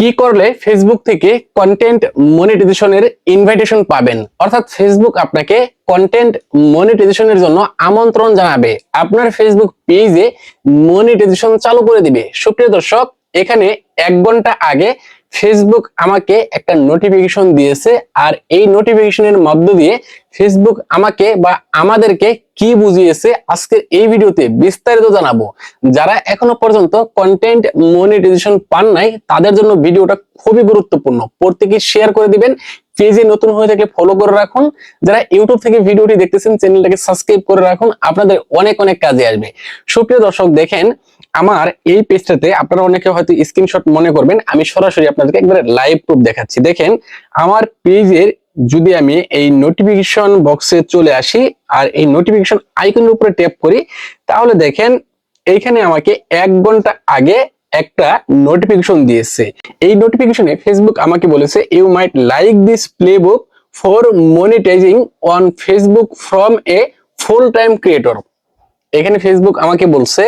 কি করলে ফেসবুক থেকে কন্টেন্ট মনিটাইজেশনের ইনভাইটেশন পাবেন? অর্থাৎ ফেসবুক আপনাকে কন্টেন্ট মনিটাইজেশনের জন্য আমন্ত্রণ জানাবে। আপনার ফেসবুক পেজে মনিটাইজেশন চালু করে দিবে। সুপ্রিয় দর্শক, এখানে এক ঘণ্টা আগে ফেসবুক আমাকে একটা নোটিফিকেশন দিয়েছে, আর এই নোটিফিকেশনের মধ্য দিয়ে ফেসবুক আমাকে বা আমাদেরকে কি বুঝিয়েছে আজকের এই ভিডিওতে বিস্তারিত জানাব। যারা এখনও পর্যন্ত কন্টেন্ট মনিটাইজেশন পান নাই, তাদের জন্য ভিডিওটা খুবই গুরুত্বপূর্ণ। প্রত্যেকে শেয়ার করে দিবেন, পেজে নতুন হয়ে থাকলে ফলো করে রাখুন। যারা ইউটিউব থেকে ভিডিওটি দেখতেছেন চ্যানেলটাকে সাবস্ক্রাইব করে রাখুন, আপনাদের অনেক অনেক কাজে আসবে। সুপ্রিয় দর্শক, দেখেন আমার এই পেজটাতে আপনারা অনেকে হয়তো স্ক্রিনশট মনে করবেন, আমি সরাসরি আপনাদেরকে একবারে লাইভ প্রুফ দেখাচ্ছি। দেখেন, আমার পেজের যদি আমি এই নোটিফিকেশন বক্সে চলে আসি আর এই নোটিফিকেশন আইকনের উপরে ট্যাপ করি, তাহলে দেখেন, এইখানে আমাকে এক ঘণ্টা আগে একটা নোটিফিকেশন দিয়েছে। এই নোটিফিকেশনে ফেসবুক আমাকে বলেছে you might like this playbook for monetising on Facebook from a full time creator এখানে ফেসবুক আমাকে বলছে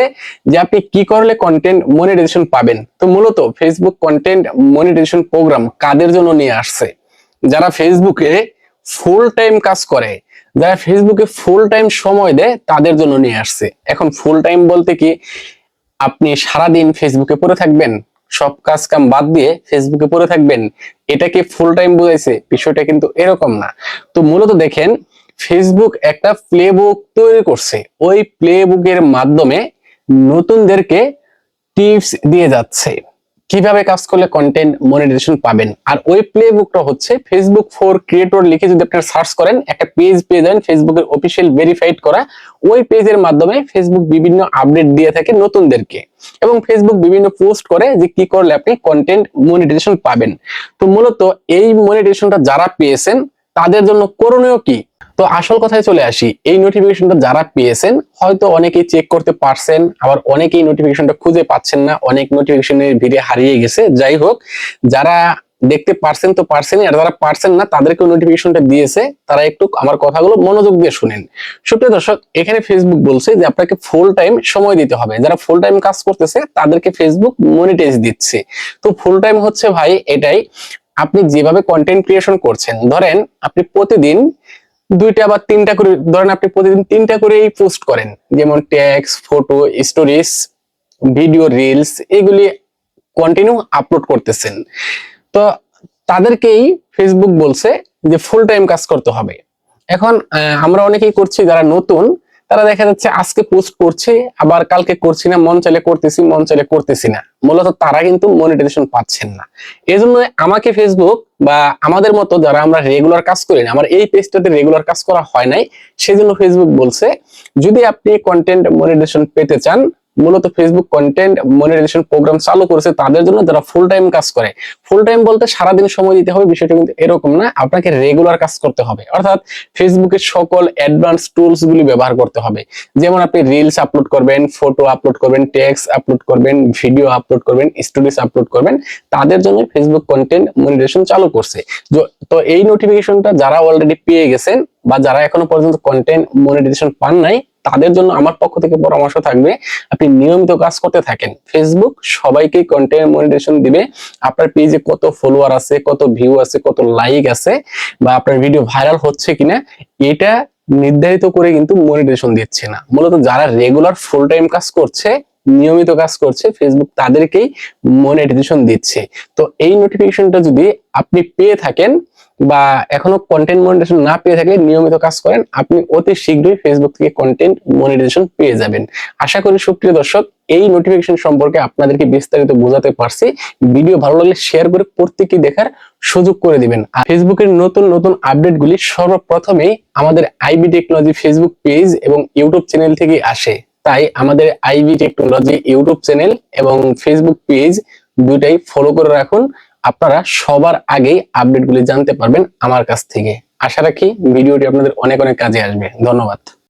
যে আপনি কি করলে কন্টেন্ট মনিটাইজেশন পাবেন? তো মূলত ফেসবুক কন্টেন্ট মনিটাইজেশন প্রোগ্রাম কাদের জন্য নিয়ে আসছে? যারা ফেসবুকে ফুল টাইম কাজ করে, যারা ফেসবুকে ফুল টাইম সময় দেয়, তাদের জন্য নিয়ে আসছে। এখন ফুল টাইম বলতে কি, আপনি সারাদিন ফেসবুকে পড়ে থাকবেন, সব কাজ কাম বাদ দিয়ে ফেসবুকে পড়ে থাকবেন, এটাকে ফুল টাইম বোঝাইছে, বিষয়টা কিন্তু এরকম না। তো মূলত দেখেন ফেসবুক একটা প্লেবুক তৈরি করছে। ওই প্লেবুকের মাধ্যমে নতুনদেরকে টিপস দিয়ে যাচ্ছে। কীভাবে কাজ করলে কন্টেন্ট মনিটাইজেশন পাবেন? আর ওই প্লেবুকটা হচ্ছে ফেসবুক ফর ক্রিয়েটর লিখে যদি আপনারা সার্চ করেন, একটা পেজ পেয়ে যাবেন ফেসবুকের অফিসিয়াল ভেরিফাইড করা। ওই পেজের মাধ্যমে ফেসবুক বিভিন্ন আপডেট দিয়ে থাকে নতুনদেরকে। এবং ফেসবুক বিভিন্ন পোস্ট করে যে কি করলে আপনি কন্টেন্ট মনিটাইজেশন পাবেন। তো মূলত এই মনিটাইজেশনটা যারা পেয়েছেন, তাদের জন্য করণীয় কি? তো আসল কথায় চলে আসি, এই নোটিফিকেশনটা যারা পেয়েছেন, হয়তো অনেকেই চেক করতে পারছেন, আবার অনেকেই নোটিফিকেশনটা খুঁজে পাচ্ছেন না, অনেক নোটিফিকেশনের ভিড়ে হারিয়ে গেছে। যাই হোক, যারা দেখতে পারছেন তো পারছেন আর যারা পারছেন না তাদেরকে নোটিফিকেশনটা দিয়েছে, তারা একটু আমার কথাগুলো মনোযোগ দিয়ে শুনেন। সুপ্রিয় দর্শক, এখানে ফেসবুক বলছে যে আপনাকে ফুল টাইম সময় দিতে হবে। যারা ফুল টাইম কাজ করতেছে, তাদেরকে ফেসবুক মনিটাইজ দিচ্ছে। তো ফুল টাইম হচ্ছে ভাই, এটাই। আপনি যেভাবে কন্টেন্ট ক্রিয়েশন করছেন, ধরেন আপনি প্রতিদিন দুইটা বা তিনটা করে, ধরেন আপনি প্রতিদিন তিনটা করেই পোস্ট করেন। যেমন text photo stories video reels এগুলি কন্টিনিউ আপলোড করতেছেন। তো তাদেরকেই ফেসবুক বলছে যে ফুল টাইম কাজ করতে হবে। এখন আমরা অনেকেই করছি, যারা নতুন তারা দেখা যাচ্ছে আজকে পোস্ট করছে, আবার কালকে করছি না, মন চাইলে করতেছি, মন চাইলে করতেছি না। মূলত তারা কিন্তু মনিটাইজেশন পাচ্ছেন না। এই জন্য আমাকে ফেসবুক বা আমাদের মতো যারা আমরা রেগুলার কাজ করি না, আমার এই পেজটাতে রেগুলার কাজ করা হয় নাই, সেজন্য ফেসবুক বলছে, যদি আপনি কন্টেন্ট মনিটাইজেশন পেতে চান মূলত ফেসবুক কন্টেন্ট মনিটাইজেশন প্রোগ্রাম চালু করেছে, তাদের জন্য যারা ফুল টাইম কাজ করে। ফুল টাইম বলতে সারাদিন সময় দিতে হবে, বিষয়টা কিন্তু এরকম না, আপনাকে রেগুলার কাজ করতে হবে। অর্থাৎ ফেসবুকের সকল অ্যাডভান্স টুলস গুলি ব্যবহার করতে হবে। যেমন আপনি রিলস আপলোড করবেন ফটো আপলোড করবেন টেক্সট আপলোড করবেন ভিডিও আপলোড করবেন স্টোরিজ আপলোড করবেন, তাদের জন্য ফেসবুক কন্টেন্ট মনিটাইজেশন চালু করছে। তো এই নোটিফিকেশনটা যারা অলরেডি পেয়ে গেছেন বা যারা এখনও পর্যন্ত কন্টেন্ট মনিটাইজেশন পান নাই তাদের জন্য আমার পক্ষ থেকে পরামর্শ থাকবে, আপনি নিয়মিত কাজ করতে থাকেন। ফেসবুক সবাইকে কন্টেন্ট মনিটাইজেশন দিবে। আপনার পেজে কত ফলোয়ার আছে, কত ভিউ আছে, কত লাইক আছে, বা আপনার ভিডিও ভাইরাল হচ্ছে কিনা, এটা নির্ধারিত করে কিন্তু মনিটাইজেশন দিচ্ছে না। মূলত যারা রেগুলার ফুল টাইম কাজ করছে, নিয়মিত কাজ করছে ফেসবুক তাদেরকেই মনিটাইজেশন দিচ্ছে। তো এই নোটিফিকেশনটা যদি আপনি পেয়ে থাকেন বা এখনও কন্টেন্ট মনিটাইজেশন না পেয়ে থাকলে নিয়মিত কাজ করেন, আপনি অতি শীঘ্রই ফেসবুক থেকে কন্টেন্ট মনিটাইজেশন পেয়ে যাবেন। আশা করি সুপ্রিয় দর্শক, এই নোটিফিকেশন সম্পর্কে আপনাদেরকে বিস্তারিত বোঝাতে পারছি। ভিডিও ভালো লাগলে শেয়ার করে প্রত্যেককে দেখার সুযোগ করে দিবেন। আর ফেসবুকের নতুন নতুন আপডেটগুলি সর্বপ্রথমেই আমাদের আইবি টেকনোলজি ফেসবুক পেজ এবং ইউটিউব চ্যানেল থেকে আসে। তাই আমাদের আইবি টেকনোলজি ইউটিউব চ্যানেল এবং ফেসবুক পেজ দুইটাই ফলো করে রাখুন। আপনারা সবার আগেই আপডেটগুলি জানতে পারবেন আমার কাছ থেকে। আশা রাখি ভিডিওটি আপনাদের অনেক অনেক কাজে আসবে। ধন্যবাদ।